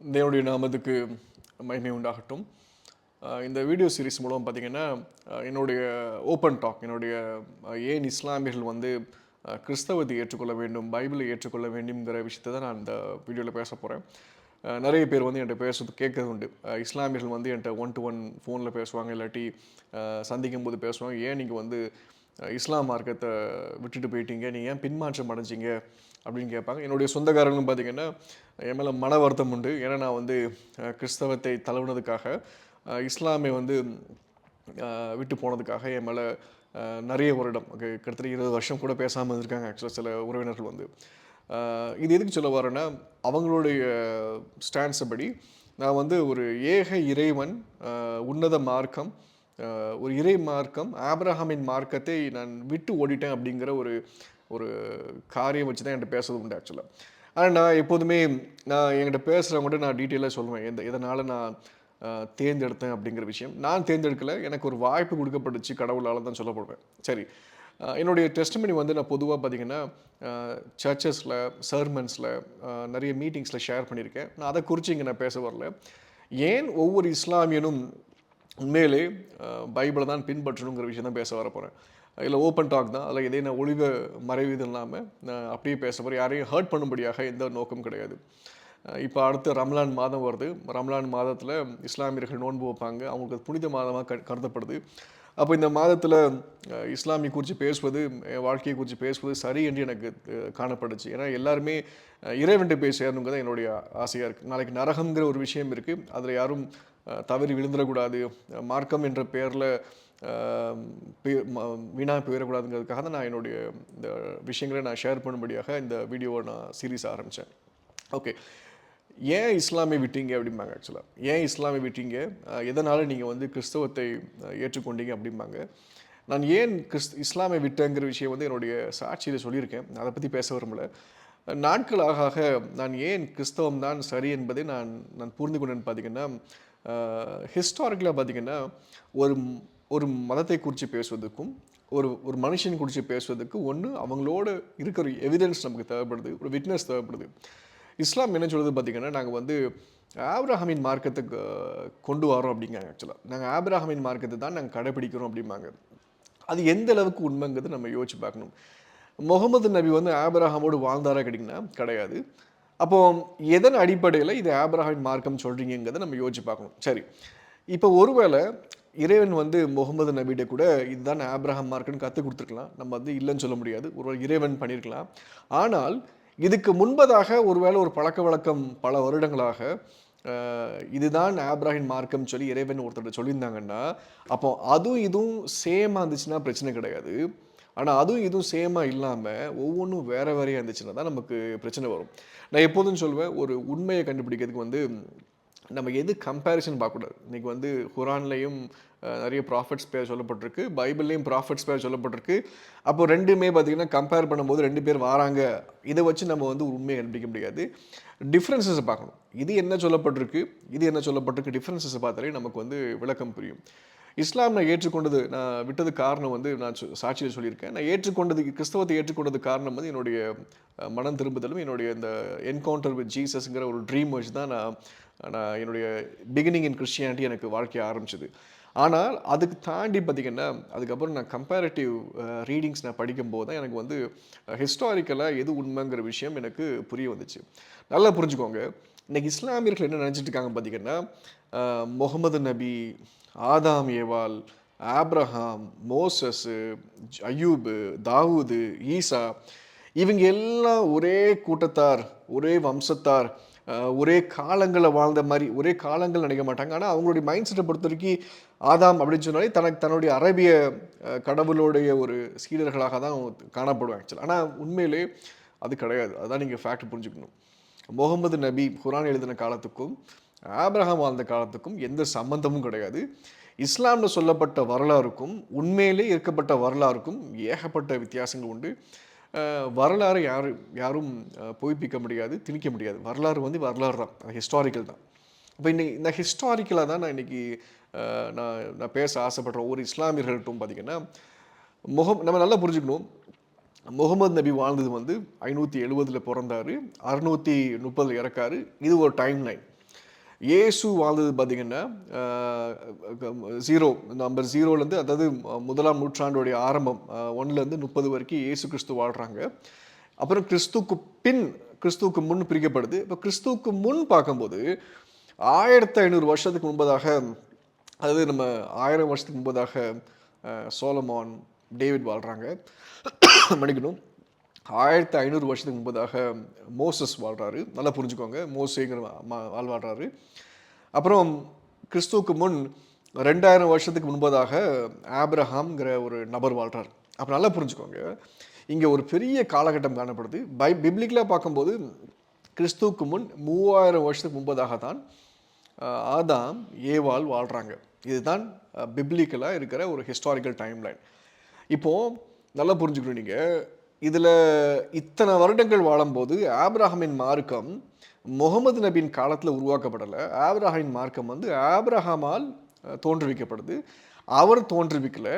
தேவனுடைய நாமத்துக்கு மகிமை உண்டாகட்டும். இந்த வீடியோ சீரிஸ் மூலம் பார்த்தீங்கன்னா என்னுடைய ஓப்பன் டாக் என்னுடைய ஏன் இஸ்லாமியர்கள் வந்து கிறிஸ்தவத்தை ஏற்றுக்கொள்ள வேண்டும் பைபிளை ஏற்றுக்கொள்ள வேண்டும்ங்கிற விஷயத்தை தான் நான் இந்த வீடியோவில் பேச போகிறேன் நிறைய பேர் வந்து என்கிட்ட பேசுறது கேட்கறது உண்டு. இஸ்லாமியர்கள் வந்து என்கிட்ட ஒன் டு ஒன் ஃபோனில் பேசுவாங்க இல்லாட்டி சந்திக்கும் போது பேசுவாங்க. ஏன் நீங்கள் வந்து இஸ்லாம் மார்க்கத்தை விட்டுட்டு போயிட்டீங்க? நீங்கள் ஏன் பின்மாற்றம் அடைஞ்சிங்க? அப்படின்னு கேட்பாங்க. என்னுடைய சொந்தக்காரங்களும் பார்த்தீங்கன்னா என் மேலே மன வருத்தம் உண்டு. ஏன்னா நான் வந்து கிறிஸ்தவத்தை தழுவினதுக்காக இஸ்லாமை வந்து விட்டு போனதுக்காக என் மேலே நிறைய வருடம் கிட்டத்தட்ட இருபது வருஷம் கூட பேசாமல் இருந்திருக்காங்க. ஆக்சுவலாக சில உறவினர்கள் வந்து. இது எதுக்கு சொல்ல வரேன்னா அவங்களுடைய ஸ்டான்ஸை படி நான் வந்து ஒரு ஏக இறைவன் உன்னத மார்க்கம் ஒரு இறை மார்க்கம் ஆப்ரஹாமின் மார்க்கத்தை நான் விட்டு ஓடிட்டேன் அப்படிங்கிற ஒரு ஒரு காரியம் வச்சு தான் என்கிட்ட பேசுறது உண்டு ஆக்சுவலாக ஆனால் நான் எப்போதுமே நான் என்கிட்ட பேசுகிறவங்கள்ட்ட நான் டீட்டெயிலாக சொல்லுவேன். எந்த இதனால் நான் தேர்ந்தெடுத்தேன் அப்படிங்கிற விஷயம். நான் தேர்ந்தெடுக்கல. எனக்கு ஒரு வாய்ப்பு கொடுக்கப்பட்டுச்சு கடவுளால் தான் சொல்லப்படுவேன். சரி. என்னுடைய டெஸ்ட்மனி வந்து நான் பொதுவாக பார்த்தீங்கன்னா சர்ச்சஸில் சர்மன்ஸில் நிறைய மீட்டிங்ஸில் ஷேர் பண்ணியிருக்கேன். நான் அதை குறித்து இங்கே நான் பேச வரல. ஏன் ஒவ்வொரு இஸ்லாமியனும் உண்மையிலே பைபிளை தான் பின்பற்றணுங்கிற விஷயம் தான் பேச வர போகிறேன் இல்லை ஓப்பன் டாக் தான். அதில் எதே நான் ஒளிவ மறைவு இது இல்லாமல் நான் அப்படியே பேச போகிறேன் யாரையும் ஹர்ட் பண்ணும்படியாக எந்த நோக்கம் கிடையாது. இப்போ அடுத்து ரம்லான் மாதம் வருது. ரம்லான் மாதத்தில் இஸ்லாமியர்கள் நோன்பு வைப்பாங்க. அவங்களுக்கு புனித மாதமாக க கருதப்படுது. அப்போ இந்த மாதத்தில் இஸ்லாமிய குறித்து பேசுவது என் வாழ்க்கையை குறித்து பேசுவது சரி என்று எனக்கு காணப்படுச்சு ஏன்னா எல்லாருமே இறைவன்ட்டு போய் சேரணுங்கிறது என்னுடைய ஆசையாக இருக்குது நாளைக்கு நரகங்கிற ஒரு விஷயம் இருக்குது அதில் யாரும் தவறி விழுந்துடக்கூடாது. மார்க்கம் என்ற பெயரில் வீணாக போயிடக்கூடாதுங்கிறதுக்காக தான் நான் என்னுடைய இந்த விஷயங்களை நான் ஷேர் பண்ணும்படியாக இந்த வீடியோவை நான் சீரீஸ் ஆரம்பித்தேன். ஓகே ஏன் இஸ்லாமை விட்டீங்க அப்படிம்பாங்க ஆக்சுவலாக ஏன் இஸ்லாமை விட்டீங்க? எதனால் நீங்கள் வந்து கிறிஸ்தவத்தை ஏற்றுக்கொண்டீங்க அப்படிம்பாங்க. நான் ஏன் கிறிஸ் இஸ்லாமை விட்டேங்கிற விஷயம் வந்து என்னுடைய சாட்சியில் சொல்லியிருக்கேன். அதை பற்றி பேச விரும்பல. நாட்களாக ஆக நான் ஏன் கிறிஸ்தவம் தான் சரி என்பதை நான் நான் புரிந்து கொண்டேன்னு பார்த்தீங்கன்னா ஹிஸ்டாரிக்கலாக பார்த்தீங்கன்னா ஒரு ஒரு மதத்தை குறித்து பேசுவதற்கும் ஒரு ஒரு மனுஷன் குறித்து பேசுவதற்கு ஒன்று அவங்களோட இருக்கிற எவிடன்ஸ் நமக்கு தேவைப்படுது ஒரு விட்னஸ் தேவைப்படுது. இஸ்லாம் என்ன சொல்கிறது பார்த்தீங்கன்னா நாங்கள் வந்து ஆப்ரஹாமின் மார்க்கத்துக்கு கொண்டு வரோம் அப்படிங்கிறாங்க ஆக்சுவலாக நாங்கள் ஆப்ரஹாமின் மார்க்கத்தை தான் நாங்கள் கடைபிடிக்கிறோம் அப்படிம்பாங்க. அது எந்த அளவுக்கு உண்மைங்கிறது நம்ம யோசிச்சு பார்க்கணும். முகமது நபி வந்து ஆப்ரஹாமோடு வாழ்ந்தாரா கேட்டிங்கன்னா கிடையாது. அப்போ எதன் அடிப்படையில் இது ஆப்ரஹாமின் மார்க்கம் சொல்கிறீங்கிறத நம்ம யோசிச்சு பார்க்கணும். சரி. இப்போ ஒருவேளை இறைவன் வந்து முகமது நபிட கூட இதுதான் ஆப்ரஹாம் மார்க்குன்னு கற்றுக் கொடுத்துருக்கலாம். நம்ம வந்து இல்லைன்னு சொல்ல முடியாது. ஒரு இறைவன் பண்ணியிருக்கலாம். ஆனால் இதுக்கு முன்பதாக ஒருவேளை ஒரு பழக்க வழக்கம் பல வருடங்களாக இதுதான் ஆப்ராஹிம் மார்க்கம் சொல்லி இறைவன் ஒருத்தர் சொல்லியிருந்தாங்கன்னா அப்போ அதுவும் இதுவும் சேமாக இருந்துச்சுன்னா பிரச்சனை கிடையாது. ஆனால் அதுவும் இதுவும் சேமாக இல்லாமல் ஒவ்வொன்றும் வேறு வேறையாக இருந்துச்சுன்னா தான் நமக்கு பிரச்சனை வரும். நான் எப்போதும் சொல்லுவேன் ஒரு உண்மையை கண்டுபிடிக்கிறதுக்கு வந்து நம்ம எது கம்பேரிசன் பார்க்கக்கூடாது. இன்னைக்கு வந்து குரான்லேயும் நிறைய ப்ராஃபிட்ஸ் பேர் சொல்லப்பட்டிருக்கு. பைபிள்லேயும் ப்ராஃபிட்ஸ் பேர் சொல்லப்பட்டிருக்கு. அப்போ ரெண்டுமே பார்த்தீங்கன்னா கம்பேர் பண்ணும்போது ரெண்டு பேர் வராங்க. இதை வச்சு நம்ம வந்து உண்மையை கண்டுபிடிக்க முடியாது. டிஃப்ரென்சஸை பார்க்கணும். இது என்ன சொல்லப்பட்டிருக்கு? இது என்ன சொல்லப்பட்டிருக்கு? டிஃப்ரென்சஸை பார்த்தாலே நமக்கு வந்து விளக்கம் புரியும். இஸ்லாம் நான் ஏற்றுக்கொண்டது நான் விட்டது காரணம் வந்து நான் சாட்சியில் சொல்லியிருக்கேன். நான் ஏற்றுக்கொண்டது கிறிஸ்தவத்தை ஏற்றுக்கொண்டது காரணம் வந்து என்னுடைய மனம் திரும்புதலும் என்னுடைய இந்த என்கவுண்டர் வித் ஜீசஸ்ங்கிற ஒரு ட்ரீம் வச்சு தான் நான் நான் என்னுடைய பிகினிங் இன் கிறிஸ்டியானிட்டி எனக்கு வாழ்க்கையை ஆரம்பிச்சது. ஆனால் அதுக்கு தாண்டி பார்த்திங்கன்னா அதுக்கப்புறம் நான் கம்பேரிட்டிவ் ரீடிங்ஸ் நான் படிக்கும்போது தான் எனக்கு வந்து ஹிஸ்டாரிக்கலாக எது உண்மைங்கிற விஷயம் எனக்கு புரிய வந்துச்சு. நல்லா புரிஞ்சுக்கோங்க. இன்னைக்கு இஸ்லாமியர்கள் என்ன நினச்சிட்டு இருக்காங்க பார்த்தீங்கன்னா முகமது நபி ஆதாம் ஏவால் Abraham Moses Ayub Dawood Isa இவங்க எல்லாம் ஒரே கூட்டத்தார் ஒரே வம்சத்தார். ஒரே காலங்களில் வாழ்ந்த மாதிரி ஒரே காலங்கள் நினைக்க மாட்டாங்க. ஆனால் அவங்களுடைய மைண்ட் செட்டை பொறுத்த வரைக்கும் ஆதாம் அப்படின்னு சொன்னாலே தனக்கு தன்னுடைய அரபிய கடவுளுடைய ஒரு சீடர்களாக தான் அவங்க காணப்படுவாங்க ஆக்சுவலாக ஆனால் உண்மையிலே அது கிடையாது. அதான் நீங்கள் ஃபேக்ட் புரிஞ்சுக்கணும். முகமது நபி குரான் எழுதின காலத்துக்கும் ஆப்ரஹாம் வாழ்ந்த காலத்துக்கும் எந்த சம்பந்தமும் கிடையாது. இஸ்லாமில் சொல்லப்பட்ட வரலாறுக்கும் உண்மையிலே இருக்கப்பட்ட வரலாறுக்கும் ஏகப்பட்ட வித்தியாசங்கள் உண்டு. வரலாறு யாரும் யாரும் அஹ், பொய்ப்பிக்க முடியாது திணிக்க முடியாது. வரலாறு வந்து வரலாறு தான் ஹிஸ்டாரிக்கல் தான். இப்போ இன்னைக்கு இந்த ஹிஸ்டாரிக்கலாக தான் நான் இன்னைக்கு நான் நான் பேச ஆசைப்படுற ஒரு இஸ்லாமியர்கள்ட்டும் பார்த்தீங்கன்னா முகம் நம்ம நல்லா புரிஞ்சுக்கணும். முகமது நபி வாழ்ந்தது வந்து ஐநூற்றி எழுபதில் பிறந்தாரு. அறுநூற்றி முப்பதில் இறக்காரு. இது ஒரு டைம் லைன் இயேசு வாழ்ந்தது பார்த்தீங்கன்னா ஜீரோ நம்பர் ஜீரோலேருந்து அதாவது முதலாம் நூற்றாண்டுடைய ஆரம்பம் ஒன்றுலேருந்து முப்பது வரைக்கும் இயேசு கிறிஸ்து வாழ்கிறாங்க அப்புறம் கிறிஸ்துக்கு பின் கிறிஸ்துவுக்கு முன் பிரிக்கப்படுது. இப்போ கிறிஸ்துவுக்கு முன் பார்க்கும்போது ஆயிரத்தி ஐநூறு வருஷத்துக்கு முன்பதாக அதாவது நம்ம ஆயிரம் வருஷத்துக்கு முன்பதாக சோலமான் டேவிட் வாழ்கிறாங்க மன்னிக்கணும். ஆயிரத்தி ஐநூறு வருஷத்துக்கு முன்பதாக மோசஸ் வாழ்கிறாரு நல்லா புரிஞ்சுக்கோங்க. மோசேங்கிற ம- ஆள் வாழ்கிறாரு அப்புறம் கிறிஸ்துவுக்கு முன் ரெண்டாயிரம் வருஷத்துக்கு முன்பதாக ஆப்ரஹாம்ங்கிற ஒரு நபர் வாழ்கிறார் அப்போ நல்லா புரிஞ்சுக்கோங்க. இங்கே ஒரு பெரிய காலகட்டம் காணப்படுது. பை பிப்ளிக்கலாக பார்க்கும்போது கிறிஸ்துவுக்கு முன் மூவாயிரம் வருஷத்துக்கு முன்பதாக தான் ஆதாம் ஏவாள் வாழ்கிறாங்க இதுதான் பிப்ளிக்கலாக இருக்கிற ஒரு ஹிஸ்டாரிக்கல் டைம் லைன் இப்போது நல்லா புரிஞ்சுக்கணும் நீங்கள் இதில் இத்தனை வருடங்கள் வாழும்போது ஆப்ரஹாமின் மார்க்கம் முகமது நபியின் காலத்தில் உருவாக்கப்படலை. ஆப்ரஹாமின் மார்க்கம் வந்து ஆப்ரஹாமால் தோன்றுவிக்கப்படுது அவர் தோன்றுவிக்கல.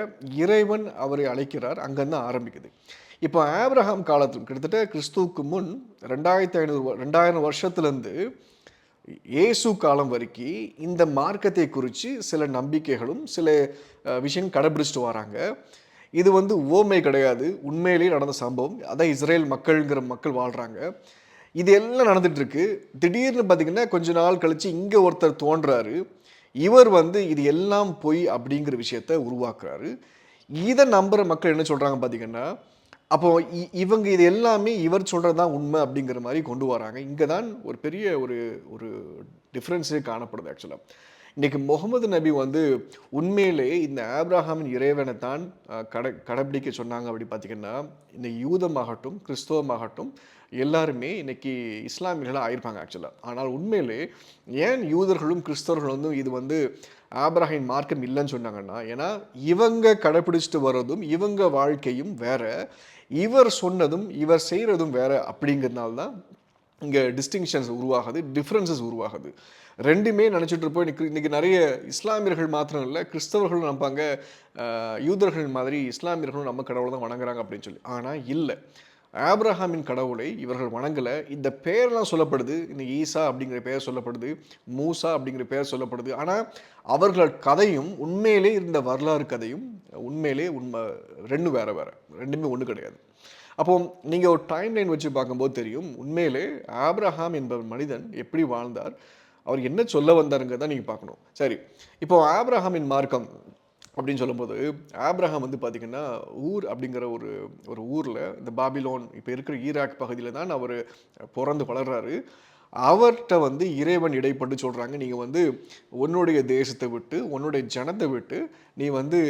இறைவன் அவரை அழைக்கிறார். அங்கேருந்து ஆரம்பிக்குது. இப்போ ஆப்ரஹாம் காலத்தில் கிட்டத்தட்ட கிறிஸ்துவுக்கு முன் ரெண்டாயிரத்தி ஐநூறு ரெண்டாயிரம் வருஷத்துலேருந்து இயேசு காலம் வரைக்கும் இந்த மார்க்கத்தை குறித்து சில நம்பிக்கைகளும் சில விஷயம் கடைபிடிச்சிட்டு வராங்க. இது வந்து ஓமை கிடையாது. உண்மையிலேயே நடந்த சம்பவம். அதான் இஸ்ரேல் மக்கள்ங்கிற மக்கள் வாழ்கிறாங்க இது எல்லாம் நடந்துட்டு திடீர்னு பார்த்தீங்கன்னா கொஞ்ச நாள் கழித்து இங்கே ஒருத்தர் தோன்றாரு. இவர் வந்து இது எல்லாம் பொய் அப்படிங்கிற விஷயத்த உருவாக்குறாரு. இதை நம்புகிற மக்கள் என்ன சொல்கிறாங்க பார்த்தீங்கன்னா அப்போ இ- இவங்க இது எல்லாமே இவர் சொல்கிறது தான் உண்மை அப்படிங்கிற மாதிரி கொண்டு வராங்க. இங்கே தான் ஒரு பெரிய ஒரு ஒரு டிஃப்ரென்ஸே காணப்படுது ஆக்சுவலாக இன்னைக்கு முகமது நபி வந்து உண்மையிலே இந்த ஆப்ரஹாமின் இறைவனை தான் கட கடை கடைபிடிக்க சொன்னாங்க அப்படி பார்த்தீங்கன்னா இந்த யூதமாகட்டும் கிறிஸ்தவமாகட்டும் எல்லாருமே இன்னைக்கு இஸ்லாமியர்களாக ஆயிருப்பாங்க ஆக்சுவலாக ஆனால் உண்மையிலே ஏன் யூதர்களும் கிறிஸ்தவர்களும் வந்து இது வந்து ஆப்ரஹின் மார்க்கம் இல்லைன்னு சொன்னாங்கன்னா ஏன்னா இவங்க கடைபிடிச்சிட்டு வர்றதும் இவங்க வாழ்க்கையும் வேற இவர் சொன்னதும் இவர் செய்கிறதும் வேற அப்படிங்கிறதுனால தான் இங்கே டிஸ்டிங்ஷன்ஸ் உருவாகுது டிஃப்ரென்சஸ் உருவாகுது. ரெண்டுமே நினச்சிட்டு இருப்போம். இன்னைக்கு இன்றைக்கி நிறைய இஸ்லாமியர்கள் மாத்திரம் இல்லை கிறிஸ்தவர்களும் நம்பாங்க. யூதர்கள் மாதிரி இஸ்லாமியர்களும் நம்ம கடவுளை தான் வணங்குறாங்க அப்படின்னு சொல்லி. ஆனால் இல்லை. ஆப்ரஹாமின் கடவுளை இவர்கள் வணங்கலை. இந்த பெயர்லாம் சொல்லப்படுது. இந்த ஈசா அப்படிங்கிற பெயர் சொல்லப்படுது. மூசா அப்படிங்கிற பெயர் சொல்லப்படுது. ஆனால் அவர்கள் கதையும் உண்மையிலே இருந்த வரலாறு கதையும் உண்மையிலே உண்மை ரெண்டும் வேறு வேறு. ரெண்டுமே ஒன்று கிடையாது. அப்போ நீங்கள் ஒரு டைம் லைன் வச்சு பார்க்கும்போது தெரியும் உண்மையிலே ஆப்ரஹாம் என்பவர் மனிதன் எப்படி வாழ்ந்தார் அவர் என்ன சொல்ல வந்தாருங்கிறத நீங்கள் பார்க்கணும். சரி இப்போ ஆப்ரஹாமின் மார்க்கம் அப்படின்னு சொல்லும்போது ஆப்ரஹாம் வந்து பார்த்தீங்கன்னா ஊர் அப்படிங்கிற ஒரு ஒரு ஊரில் இந்த பாபிலோன் இப்போ இருக்கிற ஈராக் பகுதியில் தான் அவர் பிறந்து வளர்கிறாரு அவர்கிட்ட வந்து இறைவன் இடைப்பட்டு சொல்கிறாங்க நீங்கள் வந்து உன்னுடைய தேசத்தை விட்டு உன்னுடைய ஜனத்தை விட்டு நீ வந்து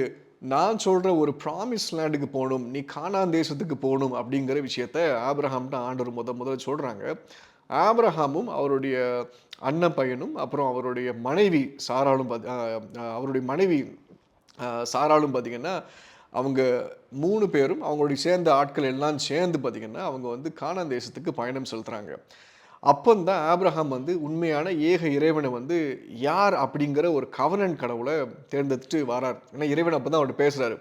நான் சொல்கிற ஒரு ப்ராமிஸ் லேண்டுக்கு போகணும் நீ காணான் தேசத்துக்கு போகணும் அப்படிங்கிற விஷயத்த ஆபிரஹாம்கிட்ட ஆண்டவர் முத முதல்ல சொல்கிறாங்க ஆப்ரஹாமும் அவருடைய அண்ணன் பையனும் அப்புறம் அவருடைய மனைவி சாராலும் பாத்தி- அவருடைய மனைவி சாராலும் பார்த்திங்கன்னா பார்த்தீங்கன்னா அவங்க மூணு பேரும் அவங்களுடைய சேர்ந்த ஆட்கள் எல்லாம் சேர்ந்து பார்த்திங்கன்னா அவங்க வந்து கானான் தேசத்துக்கு பயணம் செலுத்துகிறாங்க அப்போந்தான் ஆப்ரஹாம் வந்து உண்மையான ஏக இறைவனை வந்து யார் அப்படிங்கிற ஒரு கவனன் கடவுளை தேர்ந்தெடுத்துட்டு வரார். ஏன்னா இறைவன் அப்போ தான் அவர்கிட்ட பேசுகிறாரு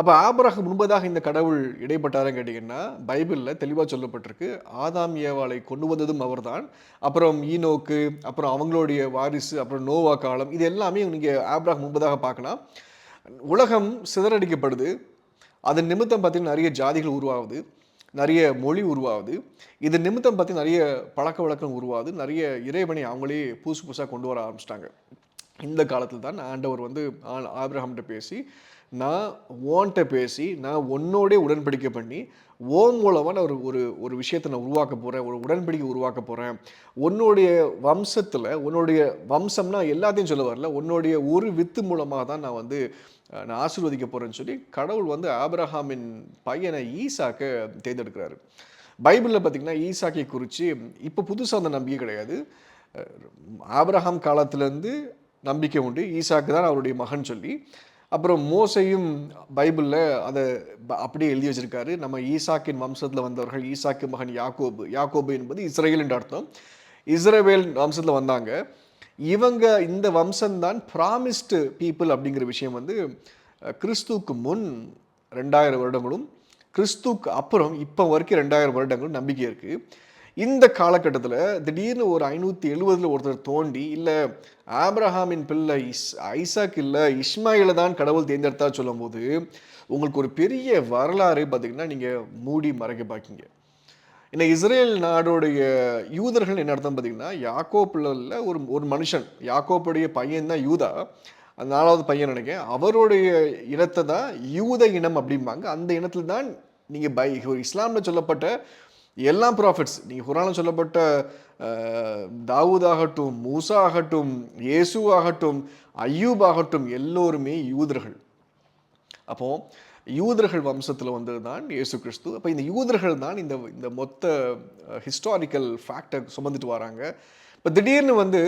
அப்போ ஆபரகம் முன்பதாக இந்த கடவுள் இடைப்பட்டாருன்னு கேட்டிங்கன்னா பைபிளில் தெளிவாக சொல்லப்பட்டிருக்கு. ஆதாம் ஏவாளை கொண்டு வந்ததும் அவர்தான். அப்புறம் ஈனோக்கு அப்புறம் அவங்களுடைய வாரிசு அப்புறம் நோவா காலம் இது எல்லாமே நீங்கள் ஆபிரகாம் முன்பதாக பார்க்கலாம். உலகம் சிதறடிக்கப்படுது. அதன் நிமித்தம் பார்த்திங்கன்னா நிறைய ஜாதிகள் உருவாகுது. நிறைய மொழி உருவாகுது. இது நிமித்தம் பற்றி நிறைய பழக்க வழக்கம் உருவாகுது. நிறைய இறைவனை அவங்களே புதுசு புதுசாக கொண்டு வர ஆரம்பிச்சிட்டாங்க. இந்த காலத்தில் தான் ஆண்டவர் வந்து ஆ- பேசி நான் ஓன்ட்ட பேசி நான் உன்னோடே உடன்படிக்கை பண்ணி ஓ மூலமாக நான் ஒரு ஒரு ஒரு விஷயத்தை நான் உருவாக்க போகிறேன் ஒரு உடன்படிக்கை உருவாக்க போகிறேன் உன்னுடைய வம்சத்தில் உன்னுடைய வம்சம்னா எல்லாத்தையும் சொல்ல வரல. உன்னுடைய ஒரு வித்து மூலமாக தான் நான் வந்து நான் ஆசிர்வதிக்க போகிறேன்னு சொல்லி கடவுள் வந்து ஆப்ரஹாமின் பையனை ஈசாக்க தேர்ந்தெடுக்கிறாரு. பைபிளில் பார்த்தீங்கன்னா ஈசாக்கை குறித்து இப்போ புதுசாக அந்த நம்பிக்கை கிடையாது. ஆப்ரஹாம் காலத்துலேருந்து நம்பிக்கை உண்டு. ஈசாக்கு தான் அவருடைய மகன் சொல்லி. அப்புறம் மோசையும் பைபிளில் அதை ப- அப்படியே எழுதி வச்சிருக்காரு. நம்ம ஈசாக்கின் வம்சத்தில் வந்தவர்கள் ஈசாக்கு மகன் யாக்கோபு. யாக்கோபு என்பது இஸ்ரேல் என்று அர்த்தம். இஸ்ரேவேல் வம்சத்தில் வந்தாங்க. இவங்க இந்த வம்சம்தான் ப்ராமிஸ்டு பீப்புள் அப்படிங்கிற விஷயம் வந்து கிறிஸ்துவுக்கு முன் ரெண்டாயிரம் வருடங்களும் கிறிஸ்துக்கு அப்புறம் இப்போ வரைக்கும் ரெண்டாயிரம் வருடங்களும் நம்பிக்கை இருக்குது இந்த காலகட்டத்தில் திடீர்னு ஒரு ஐநூற்றி எழுபதில் ஒருத்தர் தோண்டி இல்லை ஆப்ரஹாமின் பிள்ளை இஸ் ஐசாக் இல்லை இஸ்மாயில தான் கடவுள் தேர்ந்தெடுத்தா சொல்லும்போது உங்களுக்கு ஒரு பெரிய வரலாறு பார்த்தீங்கன்னா நீங்கள் மூடி மறைக்க பார்க்கிங்க இந்த இஸ்ரேல் நாடோடைய யூதர்கள் என்ன அர்த்தம் பார்த்தீங்கன்னா யாக்கோப்பில் ஒரு ஒரு மனுஷன் யாக்கோப்புடைய பையன் தான் யூதா. அந்த நாலாவது பையன் நினைக்கிறேன். அவருடைய இனத்தை தான் யூத இனம் அப்படிம்பாங்க. அந்த இனத்தில் தான் நீங்கள் பை ஒரு இஸ்லாமில் சொல்லப்பட்ட எல்லா ப்ராஃபிட்ஸ் நீங்கள் குரானில் சொல்லப்பட்ட தாவூத் ஆகட்டும் மூசா ஆகட்டும் இயேசு ஆகட்டும் ஐயூப் ஆகட்டும் எல்லோருமே யூதர்கள். அப்போது யூதர்கள் வம்சத்தில் வந்தது தான் இயேசு கிறிஸ்து. அப்போ இந்த யூதர்கள் தான் இந்த இந்த மொத்த ஹிஸ்டாரிக்கல் ஃபேக்டை சுமந்துட்டு வராங்க. இப்போ திடீர்னு வந்து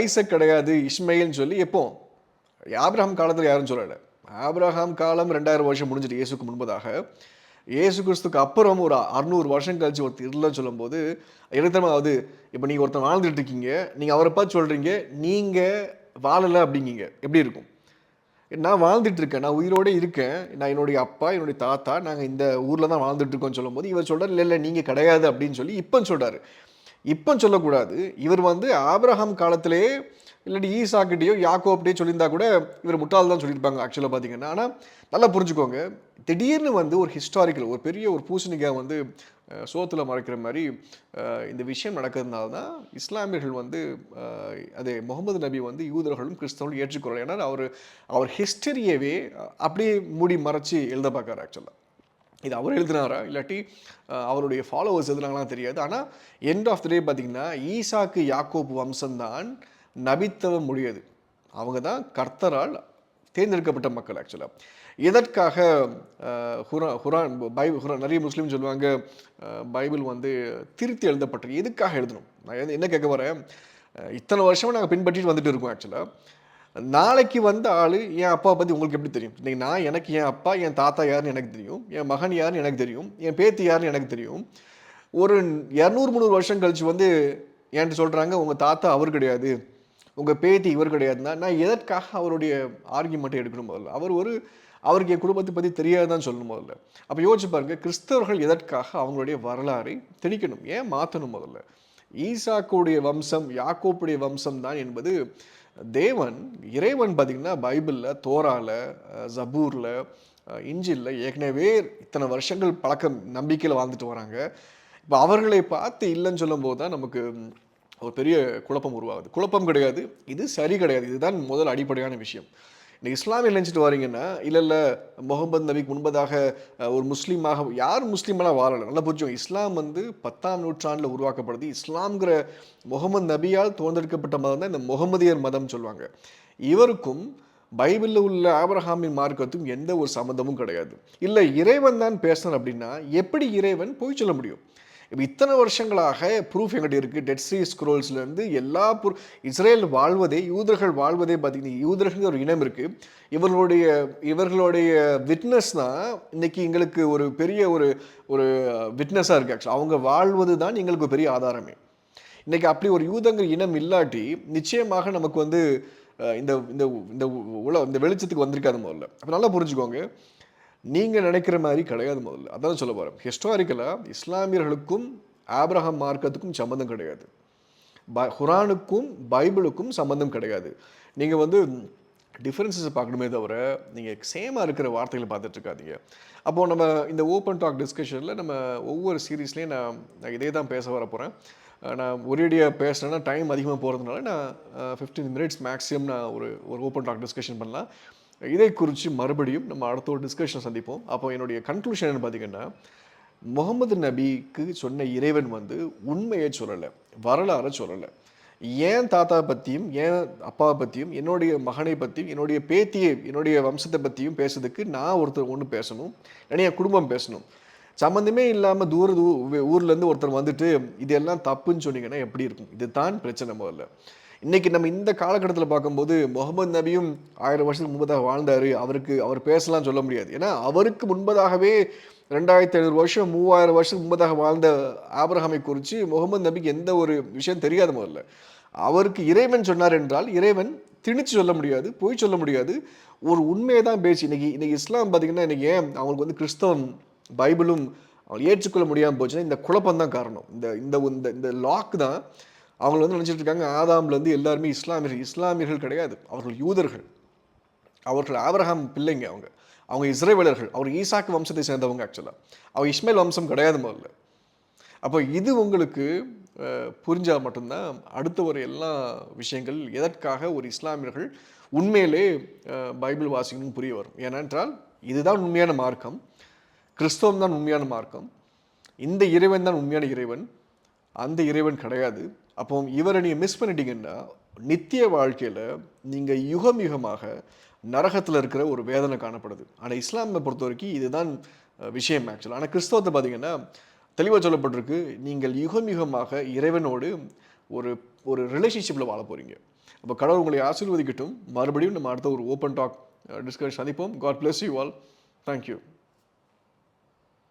ஐசக் கிடையாது இஸ்மைல்னு சொல்லி எப்போ? ஆப்ரஹாம் காலத்தில் யாரும் சொல்லலை. ஆப்ரஹாம் காலம் ரெண்டாயிரம் வருஷம் முடிஞ்சிட்டு இயேசுக்கு முன்பதாக. இயேசு கிறிஸ்துக்கு அப்புறம் ஒரு அறுநூறு வருஷம் கழிச்சு ஒருத்தர் இல்லைன்னு சொல்லும்போது எழுத்தமாவது இப்போ நீங்கள் ஒருத்தர் வாழ்ந்துட்டு இருக்கீங்க நீங்கள் அவரை பார்த்து சொல்கிறீங்க நீங்கள் வாழலை அப்படிங்கீங்க. எப்படி இருக்கும்? நான் வாழ்ந்துட்டுருக்கேன் நான் உயிரோட இருக்கேன். நான் என்னுடைய அப்பா என்னுடைய தாத்தா நாங்கள் இந்த ஊரில் தான் வாழ்ந்துட்டுருக்கோம்னு சொல்லும்போது இவர் சொல்கிறார் இல்லை இல்லை நீங்கள் கிடையாது அப்படின்னு சொல்லி இப்போ சொல்கிறார் இப்போ சொல்லக்கூடாது. இவர் வந்து ஆபிரஹாம் காலத்திலே இல்லாட்டி ஈசாக்கிட்டேயோ அப்படியே சொல்லியிருந்தா கூட இவர் முட்டாள் தான் சொல்லியிருப்பாங்க ஆக்சுவலாக பார்த்தீங்கன்னா ஆனால் நல்லா புரிஞ்சுக்கோங்க. திடீர்னு வந்து ஒரு ஹிஸ்டாரிக்கல் ஒரு பெரிய ஒரு பூசணிக்காய் வந்து சோத்தில் மறைக்கிற மாதிரி இந்த விஷயம் நடக்கிறதுனால தான் இஸ்லாமியர்கள் வந்து அதே முகமது நபி வந்து யூதர்களும் கிறிஸ்தவர்களும் ஏற்றுக்கொள்ள ஏன்னா அவர் அவர் ஹிஸ்டரியவே அப்படியே மூடி மறைச்சி எழுத பார்க்காரு ஆக்சுவலாக இது அவர் எழுதினாரா? இல்லாட்டி அவருடைய ஃபாலோவர்ஸ் எழுதுனாங்களாம் தெரியாது. ஆனால் எண்ட் ஆஃப் த டே பார்த்தீங்கன்னா ஈசாக்கு யாக்கோப் வம்சம்தான் நபித்தவ முடியாது அவங்க தான் கர்த்தரால் தேர்ந்தெடுக்கப்பட்ட மக்கள் ஆக்சுவலாக எதற்காக ஹுரா ஹுரான் பைபிள் ஹுரான் நிறைய முஸ்லீம் சொல்லுவாங்க பைபிள் வந்து திருத்தி எழுதப்பட்டது எதுக்காக எழுதணும்? நான் எது- என்ன கேட்க வரேன் இத்தனை வருஷமா நாங்கள் பின்பற்றிட்டு வந்துட்டு இருக்கோம் ஆக்சுவலாக நாளைக்கு வந்த ஆள் என் அப்பாவை பற்றி உங்களுக்கு எப்படி தெரியும்? இன்றைக்கி நான் எனக்கு என் அப்பா என் தாத்தா யாருன்னு எனக்கு தெரியும். என் மகன் யாருன்னு எனக்கு தெரியும். என் பேத்தி யாருன்னு எனக்கு தெரியும். ஒரு இரநூறு முந்நூறு வருஷம் கழித்து வந்து என்கிட்ட சொல்கிறாங்க உங்கள் தாத்தா அவர் கிடையாது. உங்கள் பேத்தி இவர் கிடையாதுன்னா நான் எதற்காக அவருடைய ஆர்கியூமெண்ட்டை எடுக்கணும் முதல்ல? அவர் ஒரு அவருக்கு என் குடும்பத்தை பற்றி தெரியாதுதான் சொல்லணும் முதல்ல. அப்போ யோசிச்சு பாருங்க கிறிஸ்தவர்கள் எதற்காக அவங்களுடைய வரலாறை திணிக்கணும்? ஏன் மாற்றணும் முதல்ல? ஈசாக்குடைய வம்சம் யாக்கோப்புடைய வம்சம் தான் என்பது தேவன் இறைவன் பார்த்தீங்கன்னா பைபிளில் தோரால ஜபூரில் ஜபூர்ல இஞ்சில்ல ஏற்கனவே இத்தனை வருஷங்கள் பழக்கம் நம்பிக்கையில் வாழ்ந்துட்டு வராங்க. இப்போ அவர்களை பார்த்து இல்லைன்னு சொல்லும்போது தான் நமக்கு ஒரு பெரிய குழப்பம் உருவாகுது. குழப்பம் கிடையாது இது சரி கிடையாது. இதுதான் முதல் அடிப்படையான விஷயம். நீங்கள் இஸ்லாமிய நினச்சிட்டு வரீங்கன்னா இல்லை இல்லை முகமது நபிக்கு முன்பதாக ஒரு முஸ்லீமாக யார் முஸ்லீமெல்லாம் வாழலை. நல்லா புரிஞ்சுக்கோங்க. இஸ்லாம் வந்து பத்தாம் நூற்றாண்டில் உருவாக்கப்படுது. இஸ்லாம்ங்கிற முகமது நபியால் தேர்ந்தெடுக்கப்பட்ட மதம் தான் இந்த முகமதியர் மதம் சொல்லுவாங்க. இவருக்கும் பைபிளில் உள்ள ஆபரஹாமின் மார்க்கத்துக்கும் எந்த ஒரு சம்மந்தமும் கிடையாது. இல்லை இறைவன் தான் பேசினார் அப்படின்னா எப்படி இறைவன் போய் சொல்ல முடியும்? இப்போ இத்தனை வருஷங்களாக ப்ரூஃப் எங்கிட்ட இருக்குது டெட் சி ஸ்க்ரோல்ஸ்லேருந்து எல்லா ப்ரூ இஸ்ரேல் வாழ்வதே யூதர்கள் வாழ்வதே பார்த்தீங்கன்னா யூதர்கள் ஒரு இனம் இருக்குது இவர்களுடைய இவர்களுடைய விட்னஸ் தான் இன்றைக்கி எங்களுக்கு ஒரு பெரிய ஒரு ஒரு விட்னஸாக இருக்குது ஆக்சுவலாக அவங்க வாழ்வது தான் எங்களுக்கு பெரிய ஆதாரமே. இன்றைக்கி அப்படி ஒரு யூதங்கிற இனம் இல்லாட்டி நிச்சயமாக நமக்கு வந்து இந்த இந்த இந்த உல இந்த வெளிச்சத்துக்கு வந்திருக்காது முதல்ல. அப்போ நல்லா புரிஞ்சுக்கோங்க. நீங்கள் நினைக்கிற மாதிரி கிடையாது முதல்ல. அதான் சொல்ல போகிறேன் ஹிஸ்டாரிக்கலாக இஸ்லாமியர்களுக்கும் ஆப்ரஹாம் மார்க்கத்துக்கும் சம்மந்தம் கிடையாது. ப குரானுக்கும் பைபிளுக்கும் சம்மந்தம் கிடையாது. நீங்கள் வந்து டிஃப்ரென்சஸை பார்க்கணுமே தவிர நீங்கள் சேமாக இருக்கிற வார்த்தைகளை பார்த்துட்ருக்காதீங்க அப்போது நம்ம இந்த ஓப்பன் டாக் டிஸ்கஷனில் நம்ம ஒவ்வொரு சீரீஸ்லேயும் நான் நான் இதே தான் பேச வர போகிறேன் நான் ஒரேடியாக பேசுகிறேன்னா டைம் அதிகமாக போகிறதுனால நான் ஃபிஃப்டீன் மினிட்ஸ் மேக்ஸிமம் நான் ஒரு ஒரு ஓப்பன் டாக் டிஸ்கஷன் பண்ணலாம். இதை குறித்து மறுபடியும் நம்ம அடுத்த ஒரு டிஸ்கஷன் சந்திப்போம். அப்போ என்னுடைய கன்க்ளூஷன் என்ன பார்த்தீங்கன்னா முகமது நபிக்கு சொன்ன இறைவன் வந்து உண்மையை சொல்லலை வரலாறை சொல்லலை. ஏன் தாத்தா பற்றியும் ஏன் அப்பாவை பற்றியும் என்னுடைய மகனை பற்றியும் என்னுடைய பேத்தியை என்னுடைய வம்சத்தை பற்றியும் பேசுறதுக்கு நான் ஒருத்தர் ஒன்று பேசணும் இல்லைன்னா என் குடும்பம் பேசணும். சம்மந்தமே இல்லாமல் தூர தூ ஊர்லேருந்து ஒருத்தர் வந்துட்டு இதெல்லாம் தப்புன்னு சொன்னீங்கன்னா எப்படி இருக்கும்? இதுதான் பிரச்சனை முதல்ல. இன்றைக்கி நம்ம இந்த காலகட்டத்தில் பார்க்கும்போது முகமது நபியும் ஆயிரம் வருஷத்துக்கு முன்பதாக வாழ்ந்தார். அவருக்கு அவர் பேசலாம் சொல்ல முடியாது. ஏன்னா அவருக்கு முன்பதாகவே ரெண்டாயிரத்தி ஐநூறு வருஷம் மூவாயிரம் வருஷத்துக்கு முன்பதாக வாழ்ந்த ஆபரகாமை குறித்து முகமது நபிக்கு எந்த ஒரு விஷயம் தெரியாது முதல்ல. அவருக்கு இறைவன் சொன்னார் என்றால் இறைவன் திணிச்சு சொல்ல முடியாது பொய் சொல்ல முடியாது. ஒரு உண்மையை தான் பேச்சு இன்றைக்கி இன்றைக்கி இஸ்லாம் பார்த்தீங்கன்னா இன்றைக்கி ஏன் அவங்களுக்கு வந்து கிறிஸ்தவம் பைபிளும் அவள் ஏற்றுக்கொள்ள முடியாமல் போச்சுன்னா இந்த குழப்பம் தான் காரணம். இந்த இந்த இந்த இந்த லாக் தான் அவங்க வந்து நினச்சிட்டு இருக்காங்க ஆதாம்லேருந்து எல்லாருமே இஸ்லாமியர்கள் இஸ்லாமியர்கள் கிடையாது. அவர்கள் யூதர்கள். அவர்கள் ஆபிரகாம் பிள்ளைங்க அவங்க. அவங்க இஸ்ரேவேலர்கள். அவர் ஈசாக்கு வம்சத்தை சேர்ந்தவங்க ஆக்சுவலாக அவங்க இஸ்மேல் வம்சம் கிடையாது முதல்ல. அப்போ இது உங்களுக்கு புரிஞ்சால் மட்டும்தான் அடுத்த ஒரு எல்லா விஷயங்கள் எதற்காக ஒரு இஸ்லாமியர்கள் உண்மையிலே பைபிள் வாசிக்கணும் புரிய வரும். ஏனென்றால் இதுதான் உண்மையான மார்க்கம். கிறிஸ்தவம் தான் உண்மையான மார்க்கம். இந்த இறைவன் தான் உண்மையான இறைவன். அந்த இறைவன் கிடையாது. அப்போ இவரை நீங்கள் மிஸ் பண்ணிட்டீங்கன்னா நித்திய வாழ்க்கையில் நீங்கள் யுகம் யுகமாக நரகத்தில் இருக்கிற ஒரு வேதனை காணப்படுது. ஆனால் இஸ்லாமை பொறுத்த வரைக்கும் இதுதான் விஷயம் ஆக்சுவலாக ஆனால் கிறிஸ்தவத்தை பார்த்தீங்கன்னா தெளிவாக சொல்லப்பட்டிருக்கு நீங்கள் யுகம் யுகமாக இறைவனோடு ஒரு ஒரு ரிலேஷன்ஷிப்பில் வாழ போகிறீங்க அப்போ கடவுள் உங்களை ஆசீர்வதிக்கட்டும். மறுபடியும் நம்ம அடுத்த ஒரு ஓப்பன் டாக் டிஸ்கஷன் சந்திப்போம். God bless you all thank you